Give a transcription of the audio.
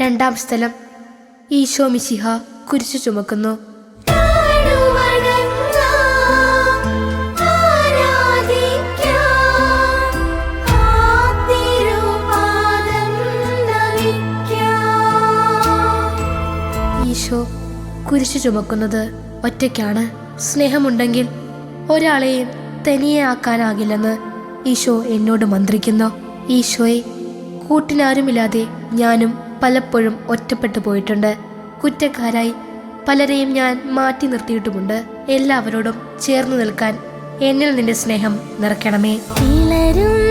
രണ്ടാം സ്ഥലം. ഈശോ മിശിഹ കുരിശു ചുമക്കുന്നു. ഈശോ കുരിശു ചുമക്കുന്നത് ഒറ്റയ്ക്കാണ്. സ്നേഹമുണ്ടെങ്കിൽ ഒരാളെയും തനിയെ ആക്കാനാകില്ലെന്ന് ഈശോ എന്നോട് മന്ത്രിക്കുന്നു. ഈശോയെ കൂട്ടിനാരുമില്ലാതെ ഞാനും പലപ്പോഴും ഒറ്റപ്പെട്ടു പോയിട്ടുണ്ട്. കുറ്റക്കാരായി പലരെയും ഞാൻ മാറ്റി നിർത്തിയിട്ടുമുണ്ട്. എല്ലാവരോടും ചേർന്ന് നിൽക്കാൻ എന്നിൽ നിന്റെ സ്നേഹം നിറയ്ക്കണമേ. ഇളരുന്നു ദേഹമാ ചാ